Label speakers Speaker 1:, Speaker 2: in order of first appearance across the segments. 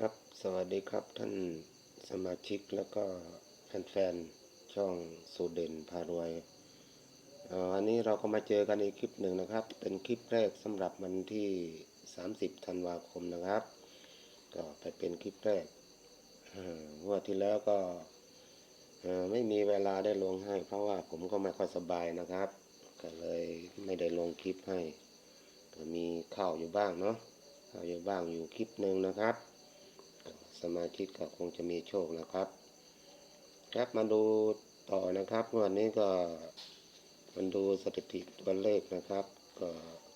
Speaker 1: ครับ สวัสดีครับท่านสมาชิกแล้วก็แฟนๆ ช่องสูเด่นพารวยอันนี้เราก็มาเจอกันอีกคลิปหนึ่งนะครับ เป็นคลิปแรกสำหรับวันที่ 30 ธันวาคมนะครับ ก็ไปเป็นคลิปแรกเอ่องวดที่แล้วก็ไม่มีเวลาได้ลงให้ เพราะว่าผมก็ไม่ค่อยสบายนะครับ ก็เลยไม่ได้ลงคลิปให้ ก็มีข้าวอยู่บ้างเนาะข้าวอยู่บ้างอยู่คลิปหนึ่งนะครับ สมาชิกก็คงจะมีโชคนะครับ ครับมาดูต่อนะครับงวันนี้ก็มันดูสถิติตัวเลขนะครับ ก็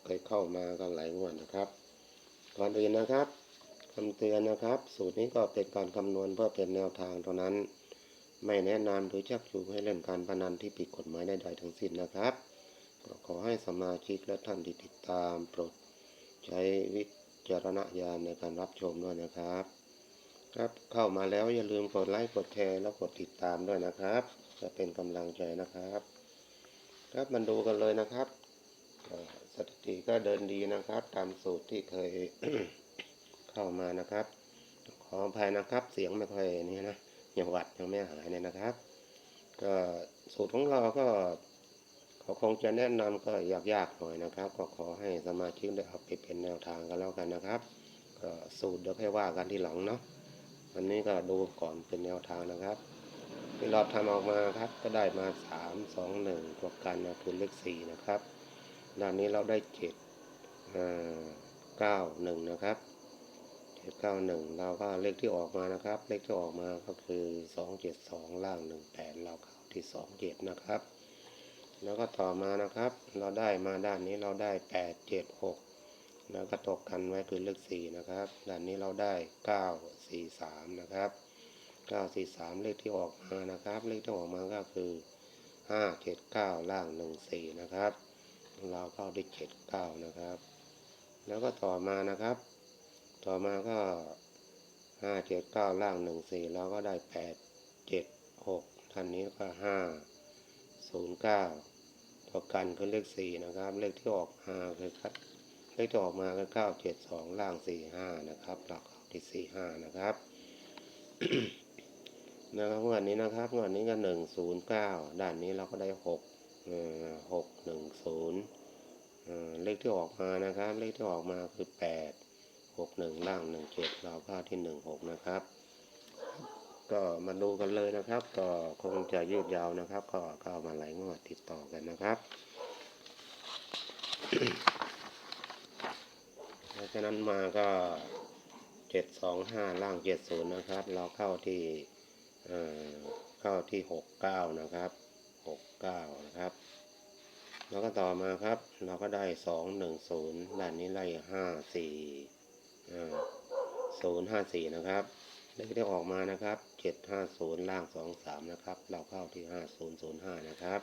Speaker 1: เคยเข้ามากันหลายงวดนะครับก่อนอื่นนะครับคำเตือนนะครับ สูตรนี้ก็เป็นการคำนวณเพื่อเป็นแนวทางเท่านั้น ไม่แนะนำหรือชักจูงให้เล่นการพนันที่ผิดกฎหมายใดๆทั้งสิ้นนะครับก็ขอให้สมาชิกและท่านที่ติดตามโปรด ใช้วิจารณญาณในการรับชมด้วยนะครับ ครับเข้ามาแล้วอย่าลืมกดไลค์กดแชร์แล้วกดติดตามด้วยนะครับ จะเป็นกำลังใจนะครับ ครับมันดูกันเลยนะครับสถิติก็เดินดีนะครับ ตามสูตรที่เคยเข้ามานะครับ ขออภัยนะครับ เสียงไม่ค่อยนี่นะยังหวัดยังไม่หายเนี่ยนะครับ ก็สูตรของเราก็เขาคงจะแนะนำก็ยากๆหน่อยนะครับ ก็ขอให้สมาชิกได้เอาไปเป็นแนวทางกันแล้วกันนะครับ ก็สูตรเดี๋ยวค่อยว่ากันทีหลังเนาะ อันนี้ก็ดูก่อนเป็นแนวทางนะครับ ที่เราทำออกมาครับ ก็ได้มาสามสองหนึ่งตัวกันนะคือเลขสี่นะครับด้านนี้เราได้เจ็ดเก้าหนึ่งนะครับเจ็ดเก้าหนึ่งเราก็เลขที่ออกมานะครับ เลขที่ออกมาก็คือสองเจ็ดสองล่างหนึ่งแปดเราเข้าที่สองเจ็ดนะครับ แล้วก็ต่อมานะครับ เราได้มาด้านนี้เราได้แปดเจ็ดหก แล้วก็ตกกันไว้คือเลขสี่นะครับด้านนี้เราได้เก้าสี่สามนะครับเก้าสี่สามเลขที่ออกมานะครับ เลขที่ออกมาก็คือห้าเจ็ดเก้าล่างหนึ่งสี่นะครับ เราเข้าได้เจ็ดเก้านะครับ แล้วก็ต่อมานะครับ ต่อมาก็ห้าเจ็ดเก้าล่างหนึ่งสี่เราก็ได้แปดเจ็ดหกท่านนี้ก็ห้าศูนย์เก้าตัวกันคือเลขสี่นะครับ เลขที่ออกมาคือครับ เลขที่ออกมาก็เก้าเจ็ดสองล่างสี่ห้านะครับหลักที่สี่ห้านะครับนะครับงวดนี้นะครับงวดนี้ก็หนึ่งศูนย์เก้าด้านนี้เราก็ได้หกหกหนึ่งศูนย์เลขที่ออกมานะครับ เลขที่ออกมาคือแปดหกหนึ่งล่างหนึ่งเจ็ดเราเข้าที่หนึ่งหกนะครับ ก็มาดูกันเลยนะครับ ก็คงจะยืดยาวนะครับ ก็เข้ามาหลายงวดติดต่อกันนะครับ เพราะนั้นมาก็เจ็ดสองห้าล่างเจ็ดศูนย์นะครับ เราเข้าที่เอ่อเข้าที่หกเก้านะครับหกเก้านะครับ แล้วก็ต่อมาครับ เราก็ได้สองหนึ่งศูนย์ด้านนี้ไล่ห้าสี่ศูนย์ห้าสี่นะครับเลขที่ออกมานะครับเจ็ดห้าศูนย์ล่างสองสามนะครับ เราเข้าที่ห้าศูนย์ศูนย์ห้านะครับ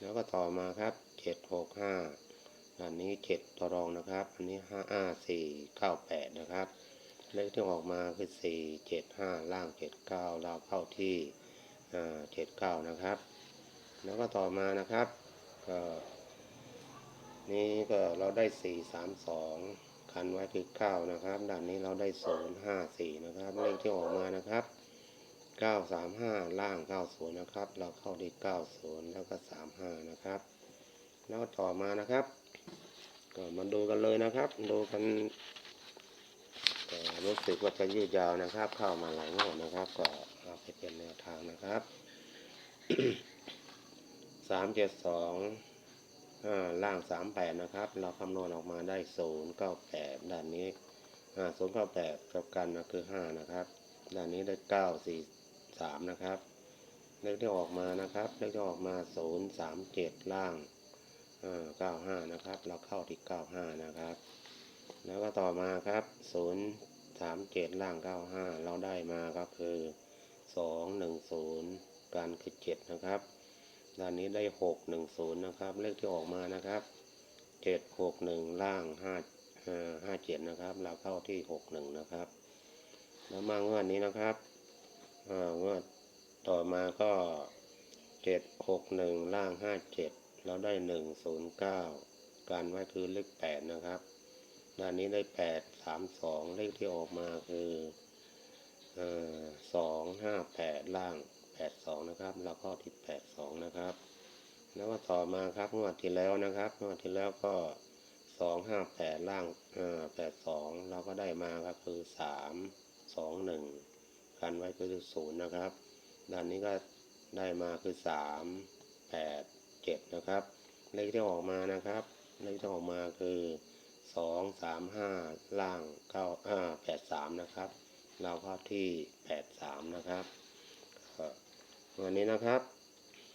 Speaker 1: แล้วก็ต่อมาครับเจ็ดหกห้า อันนี้เจ็ดตัวรองนะครับ อันนี้ห้าห้าสี่เก้าแปดนะครับ เลขที่ออกมาคือสี่เจ็ดห้าล่างเจ็ดเก้าเราเข้าที่เจ็ดเก้านะครับ แล้วก็ต่อมานะครับก็นี่ก็เราได้สี่สามสองคันไว้คือเก้านะครับด้านนี้เราได้ศูนย์ห้าสี่นะครับ เลขที่ออกมานะครับเก้าสามห้าล่างเก้าศูนย์นะครับ เราเข้าที่เก้าศูนย์แล้วก็สามห้านะครับ แล้วต่อมานะครับ ก็มาดูกันเลยนะครับ ดูกันก็รู้สึกว่าจะยืดยาวนะครับ เข้ามาหลายงวดนะครับ ก็เอาไปเป็นแนวทางนะครับสามเจ็ดสองล่างสามแปดนะครับ เราคำนวณออกมาได้ศูนย์เก้าแปดด้านนี้ศูนย์เก้าแปดกับกันก็คือห้านะครับ ด้านนี้ได้เก้าสี่สามนะครับเลขที่ออกมานะครับเลขที่ออกมาศูนย์สามเจ็ดล่าง อ่าเก้าห้านะครับ เราเข้าที่เก้าห้านะครับ แล้วก็ต่อมาครับศูนย์สามเจ็ดล่างเก้าห้าเราได้มาก็คือสองหนึ่งศูนย์การคือเจ็ดนะครับด้านนี้ได้หกหนึ่งศูนย์นะครับ เลขที่ออกมานะครับเจ็ดหกหนึ่งล่างห้าห้าเจ็ดนะครับ เราเข้าที่หกหนึ่งนะครับ แล้วมางวดนี้นะครับงวดต่อมาก็เจ็ดหกหนึ่งล่างห้าเจ็ด เราได้หนึ่งศูนย์เก้าการไว้คือเลขแปดนะครับด้านนี้ได้แปดสามสองเลขที่ออกมาคืออสองห้าแปดล่างแปดสองนะครับ แล้วก็ที่แปดสองนะครับ แล้วก็ต่อมาครับงวดที่แล้วนะครับงวดที่แล้วก็สองห้าแปดล่างแปดสองเราก็ได้มาก็คือสามสองหนึ่งกันไว้คือศูนย์นะครับ ด้านนี้ก็ได้มาคือสามแปด จ็ดนะครับ เลขที่ออกมานะครับ เลขที่ออกมาคือสองสามห้าล่างเก้าอ่าแปดสามนะครับ เราก็ที่แปดสามนะครับวันนี้นะครับ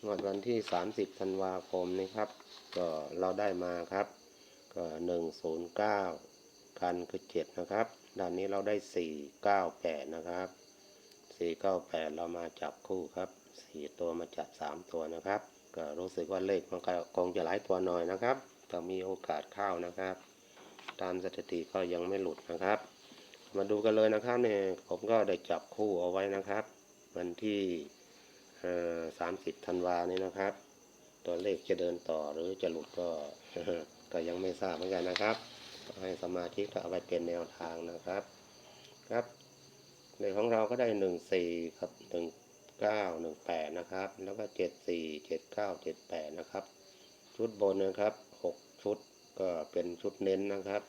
Speaker 1: งวดวันที่สามสิบธันวาคมนี้ครับ ก็เราได้มาครับ ก็หนึ่งศูนย์เก้ากันคือเจ็ดนะครับ ด้านนี้เราได้สี่เก้าแปดนะครับสี่เก้าแปดเรามาจับคู่ครับสี่ตัวมาจับสามตัวนะครับ ก็รู้สึกว่าเลขมันก็คงจะหลายตัวหน่อยนะครับแต่มีโอกาสเข้านะครับ ตามสถิติก็ยังไม่หลุดนะครับ มาดูกันเลยนะครับเนี่ยผมก็ได้จับคู่เอาไว้นะครับ วันที่สามสิบธันวานี้นะครับ ตัวเลขจะเดินต่อหรือจะหลุดก็ก็ยังไม่ทราบเหมือนกันนะครับ ให้สมาชิกเอาไปเป็นแนวทางนะครับ ครับเลขของเราก็ได้หนึ่งสี่ครับหนึ่ง ก้าหนึ่งแปดนะครับ แล้วก็เจ็ดสี่เจ็ดเก้าเจ็ดแปดนะครับ ชุดบนนะครับหกชุดก็เป็นชุดเน้นนะครับ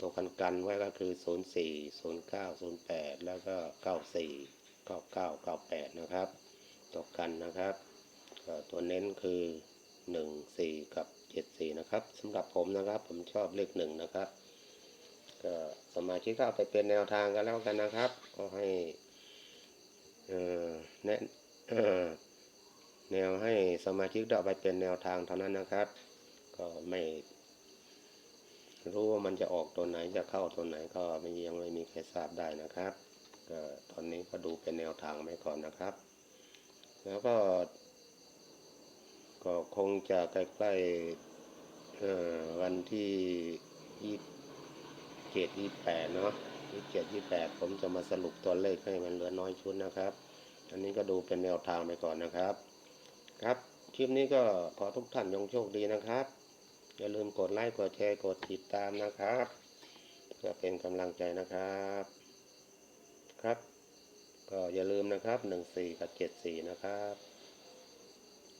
Speaker 1: ตัวกันกันไว้ก็คือศูนย์สี่ศูนย์เก้าศูนย์แปดแล้วก็เก้าสี่เก้าเก้าเก้าแปดนะครับ ตัวกันนะครับตัวเน้นคือหนึ่งสี่กับเจ็ดสี่นะครับสำหรับผมนะครับ ผมชอบเลขหนึ่งนะครับก็สมาชิกก็เอาไปเป็นแนวทางกันแล้วกันนะครับ ก็ให้ แนะแนวให้สมาชิกได้เอาไปเป็นแนวทางเท่านั้นนะครับ ก็ไม่รู้ว่ามันจะออกตัวไหนจะเข้าตัวไหนก็ไม่ยังไม่มีใครทราบได้นะครับก็ตอนนี้ก็ดูเป็นแนวทางไปก่อนนะครับ แล้วก็ ก็คงจะใกล้ๆวันที่ยี่เจ็ดยี่แปดเนาะ ยี่เจ็ดยี่แปดผมจะมาสรุปตัวเลขให้มันเหลือน้อยชุดนะครับ อันนี้ก็ดูเป็นแนวทางไปก่อนนะครับ ครับ คลิปนี้ก็ขอทุกท่านจงโชคดีนะครับ อย่าลืมกดไลค์กดแชร์กดติดตามนะครับ เพื่อเป็นกำลังใจนะครับ ครับ ก็อย่าลืมนะครับหนึ่งสี่กับเจ็ดสี่นะครับ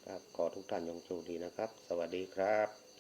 Speaker 1: ครับขอทุกท่านจงโชคดีนะครับ สวัสดีครับ